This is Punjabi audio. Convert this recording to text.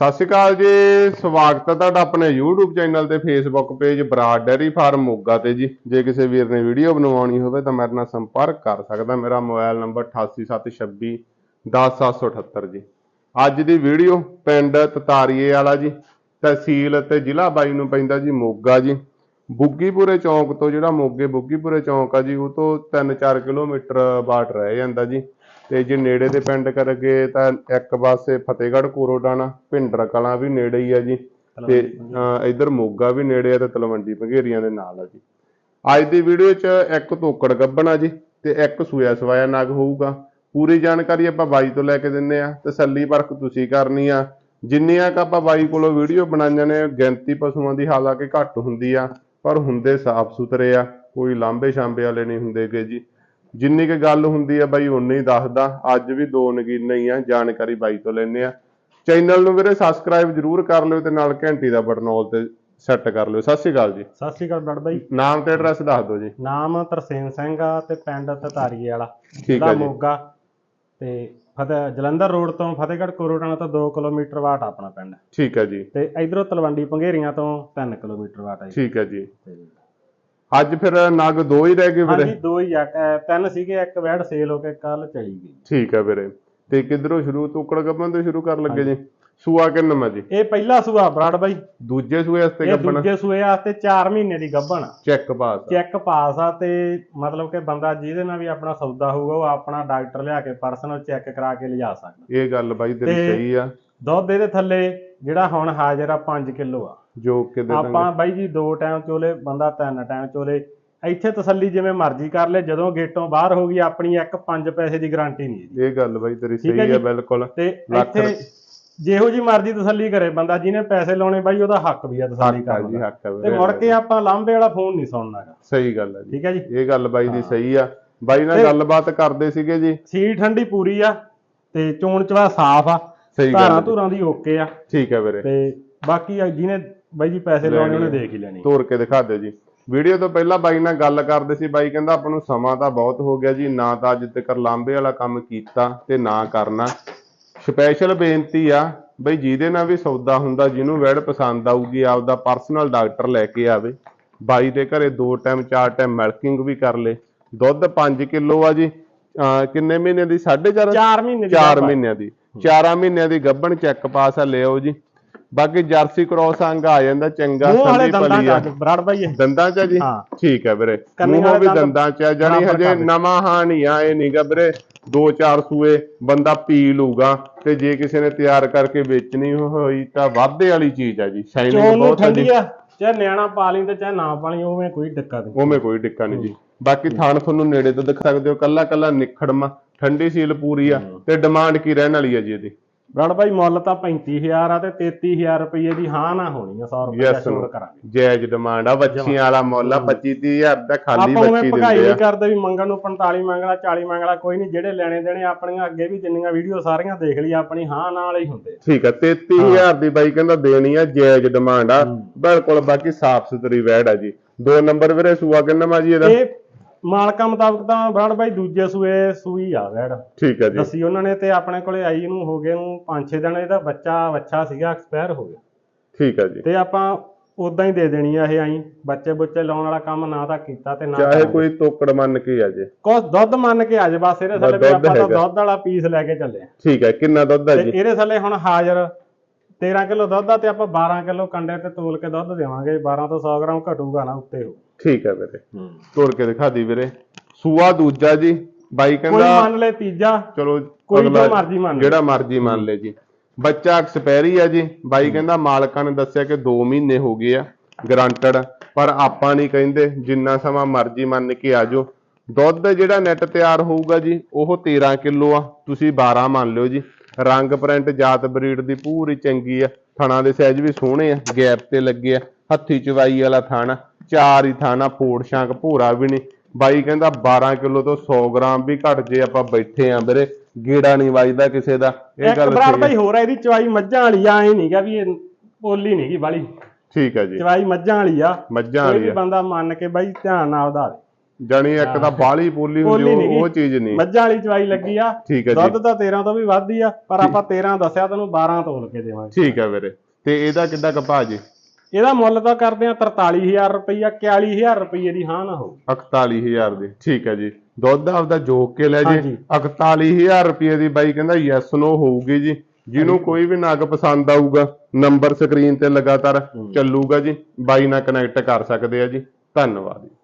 ਸਤਿ ਸ਼੍ਰੀ ਅਕਾਲ ਜੀ, ਸਵਾਗਤ ਹੈ ਤੁਹਾਡਾ ਆਪਣੇ YouTube ਚੈਨਲ ਤੇ Facebook page Brar dairy farm Moga ਤੇ ਜੀ। ਜੇ ਕਿਸੇ ਵੀਰ ਨੇ ਵੀਡੀਓ ਬਣਵਾਉਣੀ ਹੋਵੇ ਤਾਂ ਮੇਰੇ ਨਾਲ ਸੰਪਰਕ ਕਰ ਸਕਦਾ ਮੇਰਾ ਮੋਬਾਈਲ ਨੰਬਰ 8876 10778 ਜੀ। ਅੱਜ ਦੀ ਵੀਡੀਓ ਪਿੰਡ ਤਤਾਰੀਏ ਵਾਲਾ ਜੀ, ਤਹਿਸੀਲ ਤੇ ਜ਼ਿਲ੍ਹਾ ਬਾਈ ਨੂੰ ਪੈਂਦਾ ਜੀ ਮੋਗਾ ਜੀ। ਬੁੱਗੀਪੁਰੇ ਚੌਂਕ ਤੋਂ ਜਿਹੜਾ ਮੋਗੇ ਬੁੱਗੀਪੁਰੇ ਚੌਂਕ ਆ ਜੀ, ਉਹ ਤੋਂ 3-4 ਕਿਲੋਮੀਟਰ ਬਾਟ ਰਹਿ ਜਾਂਦਾ ਜੀ। ਤੇ ਜੇ ਨੇੜੇ ਦੇ ਪਿੰਡ ਕਰਗੇ ਤਾਂ ਇੱਕ ਪਾਸੇ ਫਤਿਹਗੜ੍ਹ ਕੋਰੋਡਾਣਾ ਭਿੰਡਰ ਕਲਾਂ ਵੀ ਨੇੜੇ ਹੀ ਆ ਜੀ ਤੇ ਇੱਧਰ ਮੋਗਾ ਵੀ ਨੇੜੇ ਆ ਤੇ ਤਲਵੰਡੀ ਭੰਗੇਰੀਆਂ ਦੇ ਨਾਲ ਆ ਜੀ। ਅੱਜ ਦੀ ਵੀਡੀਓ 'ਚ ਇੱਕ ਤੋਕੜ ਗੱਬਣਾ ਜੀ ਤੇ ਇੱਕ ਸੂਆ ਸਵਾਇਆ ਨਗ ਹੋਊਗਾ। ਪੂਰੀ ਜਾਣਕਾਰੀ ਆਪਾਂ ਬਾਈ ਤੋਂ ਲੈ ਕੇ ਦਿੰਨੇ ਆ ਤਸੱਲੀ ਪਰਖ ਤੁਸੀਂ ਕਰਨੀ ਆ। ਜਿੰਨੀਆਂ ਕ ਆਪਾਂ ਬਾਈ ਕੋਲੋਂ ਵੀਡੀਓ ਬਣਾਈਆਂ ਨੇ ਗਿਣਤੀ ਪਸ਼ੂਆਂ ਦੀ ਹਾਲਾਂਕਿ ਘੱਟ ਹੁੰਦੀ ਆ ਪਰ ਹੁੰਦੇ ਸਾਫ਼ ਸੁਥਰੇ ਆ ਕੋਈ ਲਾਂਬੇ ਛਾਂਬੇ ਵਾਲੇ ਨਹੀਂ ਹੁੰਦੇਗੇ ਜੀ। ਜਿੰਨੀ ਕੁ ਗੱਲ ਹੁੰਦੀ ਆ ਬਾਈ ਉਨੀ ਹੀ ਦੱਸਦਾ। ਅੱਜ ਵੀ ਦੋ ਨਗੀਨੇ ਹੀ ਆ ਜਾਣਕਾਰੀ ਬਾਈ ਤੋਂ ਲੈਣੇ ਆ। ਚੈਨਲ ਨੂੰ ਵੀਰੇ ਸਬਸਕ੍ਰਾਈਬ ਜਰੂਰ ਕਰ ਲਿਓ ਤੇ ਨਾਲ ਘੰਟੀ ਦਾ ਬਟਨ ਆਲ ਤੇ ਸੈੱਟ ਕਰ ਲਿਓ। ਸਤਿ ਸ਼੍ਰੀ ਅਕਾਲ ਜੀ। ਸਤਿ ਸ਼੍ਰੀ ਅਕਾਲ ਬੜ ਬਾਈ। ਨਾਮ ਤੇ ਐਡਰੈਸ ਦੱਸ ਦਿਓ ਜੀ। ਨਾਮ ਤਰਸੇਮ ਸਿੰਘ ਆ ਤੇ ਪਿੰਡ ਤਤਾਰੀਏ ਵਾਲਾ। ਠੀਕ ਆ ਜੀ। ਮੋਗਾ। ਤੇ ਫਤਿਹ ਜਲੰਧਰ ਰੋਡ ਤੋਂ ਫਤਿਹਗੜ੍ਹ ਕੋਰੋਟਾਣਾ ਤੋਂ 2 ਕਿਲੋਮੀਟਰ ਵਾਟ ਆਪਣਾ ਪਿੰਡ। ਠੀਕ ਹੈ ਜੀ। ਤੇ ਇਧਰੋਂ ਤਲਵੰਡੀ ਪੰਘੇਰੀਆਂ ਤੋਂ 3 ਕਿਲੋਮੀਟਰ ਵਾਟ ਜੀ। ਠੀਕ ਹੈ ਜੀ। ਅੱਜ ਫਿਰ ਨਗ ਦੋ ਹੀ ਰਹਿ ਗਏ ਹਾਂਜੀ ਦੋ ਹੀ ਆ। ਅਹ ਤਿੰਨ ਸੀਗੇ ਇੱਕ ਵੈੜ ਸੇਲ ਹੋ ਕੇ ਕੱਲ ਚਲੀ ਗਈ। ਠੀਕ ਹੈ ਵੀਰੇ। ਤੇ ਕਿੱਧਰੋਂ ਸ਼ੁਰੂ ਤੋਕੜ ਗੱਬਣ ਤੋਂ ਸ਼ੁਰੂ ਕਰਨ ਲੱਗੇ ਜੀ? ਸੂਆ ਕਿੰਨਾ ਜੀ? ਇਹ ਪਹਿਲਾ ਸੂਆ ਬਰਾੜ ਬਾਈ। ਦੂਜੇ ਸੂਏ ਵਾਸਤੇ ਇਹ ਗੱਬਣ ਦੂਜੇ ਸੂਏ ਵਾਸਤੇ 4 ਮਹੀਨੇ ਦੀ ਗੱਭਣ ਆ। ਚੈੱਕ ਪਾਸ ਆ। ਚੈੱਕ ਪਾਸ ਆ ਤੇ ਮਤਲਬ ਕਿ ਬੰਦਾ ਜਿਹਦੇ ਨਾਲ ਵੀ ਆਪਣਾ ਸੌਦਾ ਹੋਊਗਾ ਉਹ ਆਪਣਾ ਡਾਕਟਰ ਲਿਆ ਕੇ ਪਰਸਨਲ ਚੈੱਕ ਕਰਾ ਕੇ ਲਿਜਾ ਸਕਦਾ। ਇਹ ਗੱਲ ਬਾਈ ਤੇਰੀ ਤੇ- ਸਹੀ ਆ। ਦੁੱਧ ਇਹਦੇ ਥੱਲੇ ਜਿਹੜਾ ਹੁਣ ਹਾਜ਼ਰ ਆ 5 ਕਿਲੋ ਆ। ਜੋ ਕਿ ਦੇ ਆਪਾਂ ਬਾਈ ਜੀ ਦੋ ਟਾਈਮ ਚੋਲੇ ਬੰਦਾ ਤਿੰਨ ਟਾਈਮ ਚੋਲੇ। ਇੱਥੇ ਤਸੱਲੀ ਜਿਵੇਂ ਮਰਜ਼ੀ ਕਰ ਲੈ ਜਦੋਂ ਗੇਟੋਂ ਬਾਹਰ ਹੋ ਗਈ ਆਪਣੀ ਇੱਕ 5 ਪੈਸੇ ਦੀ ਗਾਰੰਟੀ ਨਹੀਂ ਜੀ ਇਹ ਗੱਲ ਬਾਈ ਤੇਰੀ ਠੀਕ ਹੈ ਸਹੀ ਜੀ। ਬਿਲਕੁਲ। ਤੇ ਲੱਖ ਇੱਥੇ ਜਿਹੋ ਜੀ ਮਰਜ਼ੀ ਤਸੱਲੀ ਕਰੇ ਬੰਦਾ ਜਿਹਨੇ ਪੈਸੇ ਲਾਉਣੇ ਬਾਈ ਉਹਦਾ ਹੱਕ ਵੀ ਆ ਤਸੱਲੀ ਹੱਕ ਆ ਕਰਨ ਜੀ ਦਾ। ਹੱਕ ਆ। ਤੇ ਵੀਰੇ ਮੁੜ ਕੇ ਆਪਾਂ ਲਾਂਬੇ ਵਾਲਾ ਫੋਨ ਨਹੀਂ ਸੁਣਨਾਗਾ ਸਹੀ ਗੱਲ ਆ ਜੀ। ਠੀਕ ਹੈ ਜੀ? ਇਹ ਗੱਲ ਬਾਈ ਦੀ ਸਹੀ ਆ। ਬਾਈ ਨਾਲ ਤੇ- ਗੱਲਬਾਤ ਕਰਦੇ ਸੀਗੇ ਜੀ। ਸੀ ਠੰਡੀ ਪੂਰੀ ਆ ਤੇ ਚੋਣ ਚਵਾ ਸਾਫ਼ ਆ। ਸਹੀ ਗੱਲ ਧਾਰਾਂ। ਧੂਰਾਂ ਦੀ ਓਕੇ ਆ। ਠੀਕ ਹੈ ਵੀਰੇ। ਤੇ ਬਾਕੀ ਆ ਜਿਹਨੇ ਬਾਈ ਜੀ ਪੈਸੇ ਲਾਉਣੇ ਉਹਨੇ। ਦੇਖ ਹੀ ਲੈਣੀ। ਤੋੜ ਕੇ ਦਿਖਾ ਦਿਓ ਜੀ। ਵੀਡੀਓ ਤੋਂ ਪਹਿਲਾਂ ਬਾਈ ਨਾਲ ਗੱਲ ਕਰਦੇ ਸੀ। ਬਾਈ ਕਹਿੰਦਾ ਆਪਾਂ ਨੂੰ ਸਮਾਂ ਤਾਂ ਬਹੁਤ ਹੋ ਗਿਆ ਜੀ। ਨਾ ਤਾਂ ਅੱਜ ਤੱਕ ਲਾਂਬੇ ਵਾਲਾ ਕੰਮ ਕੀਤਾ ਤੇ ਨਾ ਕਰਨਾ। ਸਪੈਸ਼ਲ ਬੇਨਤੀ ਆ ਬਈ ਜਿਹਦੇ ਨਾਲ ਵੀ ਸੌਦਾ ਹੁੰਦਾ ਜਿਹਨੂੰ ਵੈੜ ਪਸੰਦ ਆਊਗੀ ਆਪਦਾ ਪਰਸਨਲ ਡਾਕਟਰ ਲੈ ਕੇ ਆਵੇ। ਬਾਈ ਦੇ ਘਰੇ ਦੋ ਟਾਈਮ ਚਾਰ ਟਾਈਮ ਮਿਲਕਿੰਗ ਵੀ ਕਰ ਲੇ। ਦੁੱਧ 5 ਕਿਲੋ ਆ ਜੀ। ਕਿੰਨੇ ਮਹੀਨੇ ਦੀ? 4.5 4 ਮਹੀਨੇ ਦੀ 4 ਗੱਭਣ। ਮਹੀਨਿਆਂ ਦੀ। 4 ਮਹੀਨਿਆਂ ਦੀ ਗੱਭਣ ਚੈੱਕ ਪਾਸ ਆ ਲਿਓ ਜੀ। ਬਾਕੀ ਜਰਸੀ ਕ੍ਰੋਸ ਅੰਗ ਆ ਜਾਂਦਾ ਚੰਗਾ ਸੰਦੀ ਦੰਦਾਂ ਪਲੀ ਆ। ਚ ਬਰਾੜ ਬਾਈ ਇਹ ਦੰਦਾਂ ਚ ਆ ਜੀ? ਹਾਂ। ਠੀਕ ਹੈ ਵੀਰੇ। ਮੂੰਹੋਂ ਵਾਲੇ ਵੀ ਦੰਦ ਦੰਦਾਂ ਚ ਆ ਜਾਨੀ ਬਰਾਬਰ ਹਜੇ ਕਰ। ਨਵਾਂ ਹਾਂ ਨਹੀਂ ਆ ਇਹ ਨਹੀਂਗਾ ਵੀਰੇ। ਦੋ ਚਾਰ ਸੂਏ ਬੰਦਾ ਪੀ ਲੂਗਾ ਤੇ ਜੇ ਕਿਸੇ ਨੇ ਤਿਆਰ ਕਰਕੇ ਵੇਚਣੀ ਹੋਈ ਤਾਂ ਵਾਧੇ ਵਾਲੀ ਚੀਜ਼ ਆ ਜੀ। ਚੋਣ ਸ਼ਾਈਨਿੰਗ ਨੂੰ ਬਹੁਤ ਆ ਜੀ। ਆ ਚਾਹੇ ਨਿਆਣਾ ਪਾ ਲਈ ਤੇ ਚਾਹੇ ਨਾ ਪਾ ਲਈ ਉਵੇਂ ਕੋਈ ਦਿੱਕਤ ਨਹੀਂ। ਉਵੇਂ ਕੋਈ ਟਿੱਕਾ ਨਹੀਂ ਜੀ। ਬਾਕੀ ਥਾਣ ਤੁਹਾਨੂੰ ਨੇੜੇ ਤੋਂ ਦਿਖ ਸਕਦੇ ਹੋ ਕੱਲਾ ਕੱਲਾ ਨਿਖੜਮਾ ਠੰਡੀ ਸੀਲ ਪੂਰੀ ਆ ਤੇ ਡਿਮਾਂਡ ਕੀ ਰਹਿਣ ਵਾਲੀ ਆ ਜੀ ਇਹਦੀ? ਬਰਾੜ ਬਾਈ ਮੁੱਲ ਤਾਂ 35000 ਆ ਤੇ 33000 ਰੁਪਏ ਦੀ ਹਾਂ ਨਾ ਹੋਣੀ ਆ 100 ਰੁਪਏ Yes, ਛੋੜ. ਕਰਾਂਗੇ। ਜਾਇਜ਼ ਡਿਮਾਂਡ ਆ ਬੱਚੀਆਂ ਵਾਲਾ ਮੁੱਲ ਆ 25 30000 ਦਾ ਖਾਲੀ ਆਪਾਂ ਉਵੇਂ ਬੱਚੀ ਭਗਾਈ ਦਿੰਦੇ ਨਹੀਂ ਆ। ਕਰਦੇ ਵੀ ਮੰਗਣ ਨੂੰ 45 ਮੰਗਲਾ 40 ਮੰਗਲਾ ਕੋਈ ਨਹੀਂ ਜਿਹੜੇ ਲੈਣੇ ਦੇਣੇ ਆਪਣੀਆਂ ਅੱਗੇ ਵੀ ਜਿੰਨੀਆਂ ਵੀਡੀਓ ਸਾਰੀਆਂ ਦੇਖ ਲਈ ਆਪਣੀ ਹਾਂ ਨਾਲ ਹੀ ਹੁੰਦੇ ਠੀਕ ਆ 33000 ਦੀ ਬਾਈ ਕਹਿੰਦਾ ਦੇਣੀ ਆ ਜਾਇਜ਼ ਡਿਮਾਂਡ ਆ। ਬਿਲਕੁਲ ਬਾਕੀ ਸਾਫ਼ ਸੁਥਰੀ ਵੈੜ ਆ ਜੀ। ਦੋ ਨੰਬਰ ਵੀਰੇ ਸੂਆ ਕਿੰਨਾ ਮਾ ਜੀ ਇਹਦਾ? ਇਹ ਮਾਲਕਾਂ ਮੁਤਾਬਕ ਤਾਂ ਬਰਾੜ ਬਾਈ ਦੂਜੇ ਸੂਏ ਸੂਈ ਆ ਵੈੜ। ਠੀਕ ਆ ਜੀ। ਦੱਸੀ ਉਹਨਾਂ ਨੇ ਤੇ ਆਪਣੇ ਕੋਲੇ ਆਈ ਨੂੰ ਹੋ ਗਏ ਨੂੰ 5-6 ਦਿਨ ਇਹਦਾ ਬੱਚਾ ਵੱਛਾ ਸੀਗਾ ਐਕਸਪਾਇਰ ਹੋ ਗਿਆ। ਠੀਕ ਆ ਜੀ। ਤੇ ਆਪਾਂ ਉਦਾਂ ਹੀ ਦੇ ਦੇਣੀ ਆ ਇਹ ਆਈ। ਬੱਚੇ ਬੁੱਚੇ ਲਾਉਣ ਵਾਲਾ ਕੰਮ ਨਾ ਤਾਂ ਕੀਤਾ ਤੇ ਨਾ ਚਾਹੇ। ਕੋਈ ਤੋਕੜ ਮੰਨ ਕੇ ਆ ਜੇ। ਕੁਛ ਦੁੱਧ ਮੰਨ ਕੇ ਅੱਜ ਬਸ ਇਹਦੇ ਥੱਲੇ ਵੀ ਆਪਾਂ ਤਾਂ। ਦੁੱਧ ਵਾਲਾ ਪੀਸ ਲੈ ਕੇ ਚੱਲੇ ਆ। ਠੀਕ ਹੈ ਕਿੰਨਾ ਦੁੱਧ ਆ ਤੇ ਜੀ? ਇਹਦੇ ਥੱਲੇ ਹੁਣ ਹਾਜ਼ਰ 13 ਕਿਲੋ ਦੁੱਧ ਆ ਤੇ ਆਪਾਂ 12 ਕਿਲੋ ਕੰਡੇ ਤੇ ਤੋਲ ਕੇ ਦੁੱਧ ਦੇਵਾਂਗੇ। 12 ਤੋਂ 100 ਗ੍ਰਾਮ ਘਟੂਗਾ ਨਾ ਉੱਤੇ ਹੋ ਠੀਕ ਹੈ ਵੀਰੇ। ਤੋੜ ਕੇ ਦਿਖਾ ਦੀ ਵੀਰੇ। ਸੂਆ ਦੂਜਾ ਜੀ। ਬਾਈ ਕੋਈ ਕਹਿੰਦਾ ਮੰਨ ਲੈ ਤੀਜਾ। ਚਲੋ ਕੋਈ ਜੋ ਅਗਲਾ ਮਰਜ਼ੀ ਮੰਨ ਲੈ। ਜਿਹੜਾ ਮਰਜ਼ੀ ਮੰਨ ਲੈ ਜੀ। ਬੱਚਾ ਐਕਸਪਾਇਰੀ ਆ ਜੀ। ਬਾਈ ਕਹਿੰਦਾ ਮਾਲਕਾਂ ਨੇ ਦੱਸਿਆ ਕਿ 2 ਮਹੀਨੇ ਹੋ ਗਏ ਆ ਗਰੰਟਡ। ਪਰ ਆਪਾਂ ਨਹੀਂ ਕਹਿੰਦੇ ਜਿੰਨਾ ਸਮਾਂ ਮਰਜ਼ੀ ਮੰਨ ਕੇ ਆਜੋ ਦੁੱਧ ਜਿਹੜਾ ਨੈਟ ਤਿਆਰ ਹੋਊਗਾ ਜੀ ਉਹ 13 ਕਿਲੋ ਆ। ਤੁਸੀਂ 12 ਮੰਨ ਲਿਓ ਜੀ। ਰੰਗ ਪ੍ਰਿੰਟ ਜਾਤ ਬਰੀਡ ਦੀ ਪੂਰੀ ਚੰਗੀ ਆ। ਥਣਾ ਦੇ ਸਾਈਜ਼ ਵੀ ਸੋਹਣੇ ਆ। ਗੈਪ ਤੇ ਲੱਗੇ ਆ। ਹੱਥੀ ਚਵਾਈ ਵਾਲਾ ਥਣ। ਚਾਰ ਹੀ ਥਾਣਾ ਫੋੜ ਸ਼ਾਂਕ ਭੂਰਾ ਵੀ ਨਹੀਂ। ਬਾਈ ਕਹਿੰਦਾ 12 ਕਿਲੋ ਤੋਂ 100 ਗ੍ਰਾਮ ਵੀ ਘਟ ਜੇ ਆਪਾਂ ਬੈਠੇ ਆਂ ਵੀਰੇ ਗੇੜਾ ਨਹੀਂ ਵੱਜਦਾ ਕਿਸੇ ਦਾ। ਇਹ ਇੱਕ ਗੱਲ ਬਰਾੜ ਭਾਈ। ਹੋਰ ਆ ਇਹਦੀ ਚਵਾਈ ਮੱਝਾਂ ਵਾਲੀ ਆ ਇਹ ਨਹੀਂਗਾ ਵੀ ਇਹ ਪੋਲੀ ਨਹੀਂਗੀ ਵਾਲੀ ਠੀਕ ਹੈ ਜੀ। ਚਵਾਈ ਮੱਝਾਂ ਵਾਲੀ ਆ। ਮੱਝਾਂ ਕੋਈ ਵਾਲੀ ਆ। ਬੰਦਾ ਮੰਨ ਕੇ ਬਾਈ ਧਿਆਨ ਨਾਲ ਵਧਾਵੇ ਜਾਣੀ ਇੱਕ ਤਾਂ ਬਾਲੀ ਪੋਲੀ ਹੁੰਦੀ ਉਹ- ਚੀਜ਼ ਨਹੀਂ ਮੱਝਾਂ ਵਾਲੀ ਚਵਾਈ ਲੱਗੀ ਆ। ਠੀਕ ਹੈ ਜੀ। ਦੁੱਧ ਤਾਂ 13 ਤੋਂ ਵੀ ਵੱਧ ਹੀ ਆ ਪਰ ਆਪਾਂ 13 ਦੱਸਿਆ ਤੈਨੂੰ 12 ਤੋਲ ਕੇ ਦੇਵਾਂਗੇ। ਠੀਕ ਹੈ ਵੀਰੇ। ਤੇ ਇਹਦਾ ਕਿੱਡਾ ਕਪਾ ਜੀ? ਇਹਦਾ ਮੁੱਲ ਤਾਂ ਕਰਦੇ ਆ 43000 ਰੁਪਈਆ 41000 ਰੁਪਈਏ ਦੀ ਹਾਂ ਨਾ ਹੋ 41000 ਦੀ ਠੀਕ ਹੈ ਜੀ। ਦੁੱਧ ਆਪਦਾ ਜੋਕ ਕੇ ਲੈ ਜੀ। ਹਾਂਜੀ। 41000 ਰੁਪਏ ਦੀ ਬਾਈ ਕਹਿੰਦਾ ਯੈਸ ਨੋ ਹੋਊਗੀ ਜੀ। ਜਿਹਨੂੰ ਕੋਈ ਵੀ ਨਗ ਪਸੰਦ ਆਊਗਾ ਨੰਬਰ ਸਕਰੀਨ ਤੇ ਲਗਾਤਾਰ ਚੱਲੂਗਾ ਜੀ। ਬਾਈ ਨਾਲ ਕਨੈਕਟ ਕਰ ਸਕਦੇ ਆ ਜੀ। ਧੰਨਵਾਦ ਜੀ।